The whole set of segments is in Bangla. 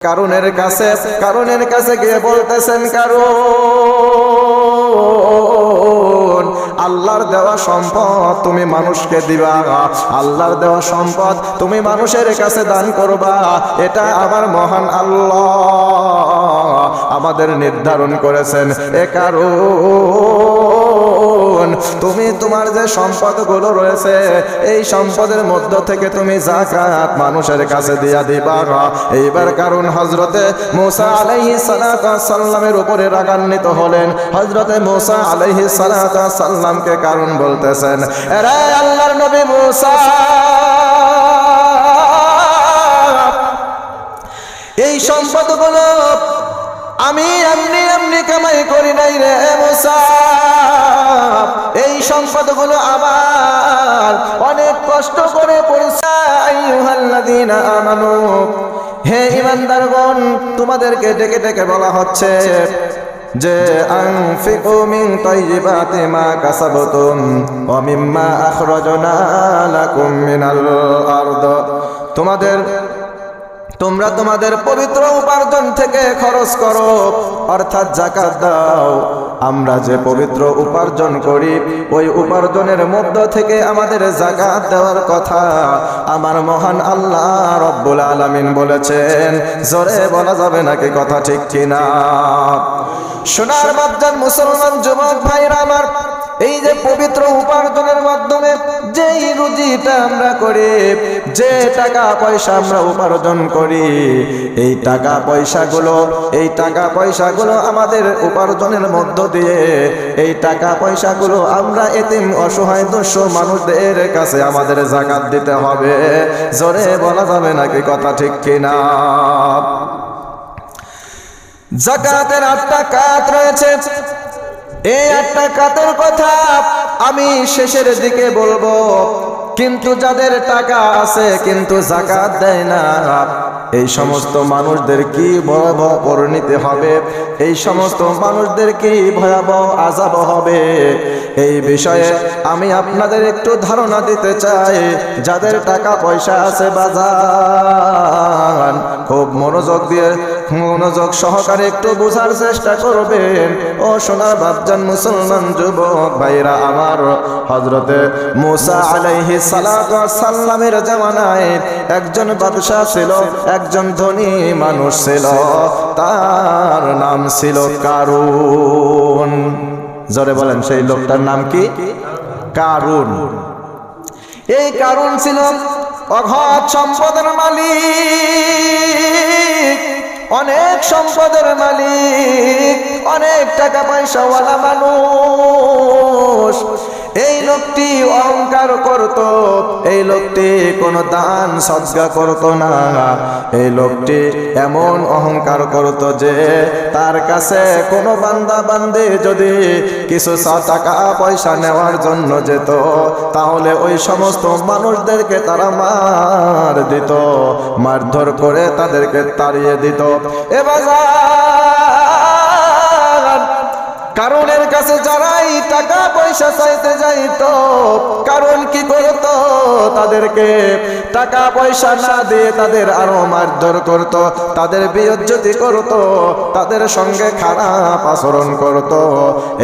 কারণের কাছে কারণের কাছে গিয়ে বলতেছেন কারণ আল্লাহর দেওয়া সম্পদ তুমি মানুষকে দিবা, আল্লাহর দেওয়া সম্পদ তুমি মানুষের কাছে দান করবা, এটা আমার মহান আল্লাহ আমাদের নির্ধারণ করেছেন, এ কারণ তুমি তোমার যে সম্পদগুলো রয়েছে, এই সম্পদের মধ্য থেকে তুমি জাকাত মানুষের কাছে দিয়া দিবা এইবার কারণ হজরতে মোসা আলাইহি সাল্লামের উপরে রাগান্বিত হলেন। হজরতে মোসা আলাইহি সাল্লামকে কারণ বলতেছেন, এরে আল্লাহর নবী মোসা, এই সম্পদগুলো আমি এমনি এমনি কামাই করি নাই রে মোসা। আইয়ুহাল্লাযীনা আমানু। হে ইমানদারগণ তোমাদেরকে ডেকে ডেকে বলা হচ্ছে যে মা কাসাবতুম ওয়া তোমাদের, তোমরা তোমাদের পবিত্র উপার্জন থেকে খরচ করো, অর্থাৎ জাকাত দাও। আমরা যে পবিত্র উপার্জন করি, ওই উপার্জনের মধ্য থেকে আমাদের জাকাত দেওয়ার কথা। আমার মহান আল্লাহ রব্বুল আলমিন বলেছেন, জোরে বলা যাবে নাকি কথা ঠিক কিনা? সোনার বাচ্চার মুসলমান যুবক ভাইরা আমার এই যে পবিত্র উপার্জনের মাধ্যমে যেই রুজিটা আমরা করি, যে টাকা পয়সা আমরা উপার্জন করি, এই টাকা পয়সাগুলো, এই টাকা পয়সাগুলো আমাদের উপার্জনের মধ্য দিয়ে, এই টাকা পয়সাগুলো আমরা এতিম অসহায় দস্য মানুষদের কাছে আমাদের জাকাত দিতে হবে। জোরে বলা যাবে নাকি কথা ঠিক কিনা? জাকাতের আটটা কাত রয়েছে। এই একটা কাতের কথা আমি শেষের দিকে বলব। কিন্তু যাদের টাকা আছে, কিন্তু জাকাত দেয় না। এই সমস্ত মানুষদের কি ভয়াবহ পরিণতি হবে? এই সমস্ত মানুষদের কি ভয়াবহ আজাব হবে? এই বিষয়ে আমি আপনাদের একটু ধারণা দিতে চাই। যাদের টাকা পয়সা আছে বাজার খুব মনোযোগ দিয়ে মনোযোগ সহকারে একটু বোঝার চেষ্টা করবেন। ও সোনার বাপজান মুসলমান যুবক ভাইরা আমার হজরতে মুসা আলাইহি সাল্লামের জামানায় একজন বাদশাহ ছিল, একজন ধনী মানুষ ছিল। তার নাম ছিল কারুন। জোরে বলেন, সেই লোকটার নাম কি? কারুন। এই কারণ ছিল অঘাত সম্পদের মালিক। অনেক সম্পদের মালিক অনেক টাকা পয়সাওয়ালা মানুষ। এই লোকটি অহংকার করত, এই লোকটি কোনো দান সজ্ঞা করত না। এই লোকটি এমন অহংকার করত যে তার কাছে কোনো বান্দা বান্দে যদি কিছু টাকা পয়সা নেওয়ার জন্য যেত, তাহলে ওই সমস্ত মানুষদেরকে তারা মার দিত, মারধর করে তাদেরকে তাড়িয়ে দিত। এবার কারণের কাছে যারাই টাকা পয়সা চাইতে যাইতো, কারণ কি করত? তাদেরকে টাকা পয়সা না দিয়ে তাদের আরও মারধর করত, তাদের বিয়োজ্যতি করত, তাদের সঙ্গে খারাপ আচরণ করত।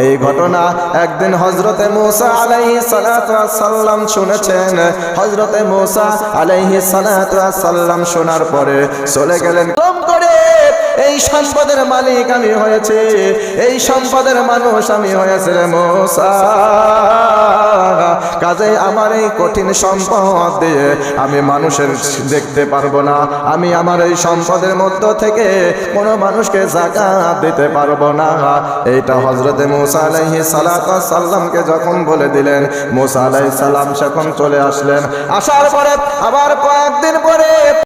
এই ঘটনা একদিন হজরতে মুসা আলাইহি সাল্লাম শুনেছেন। হজরতে মুসা আলাইহি সাল্লাম শোনার পরে চলে গেলেন। কম করে এই সম্পদের মালিক আমি হয়েছে, এই সম্পদের মানুষ আমি হয়েছে মোসা। কাজে আমার এই কঠিন সম্পদ দিয়ে আমি মানুষের দেখতে পারব না, আমি আমার এই সম্পদের মধ্য থেকে কোনো মানুষকে জাকাত দিতে পারব না। এইটা হজরতে মুসা আলাইহি সাল্লামকে যখন বলে দিলেন, মুসা আলাইহিস সালাম যখন চলে আসলেন। আসার পরে আবার কয়েকদিন পরে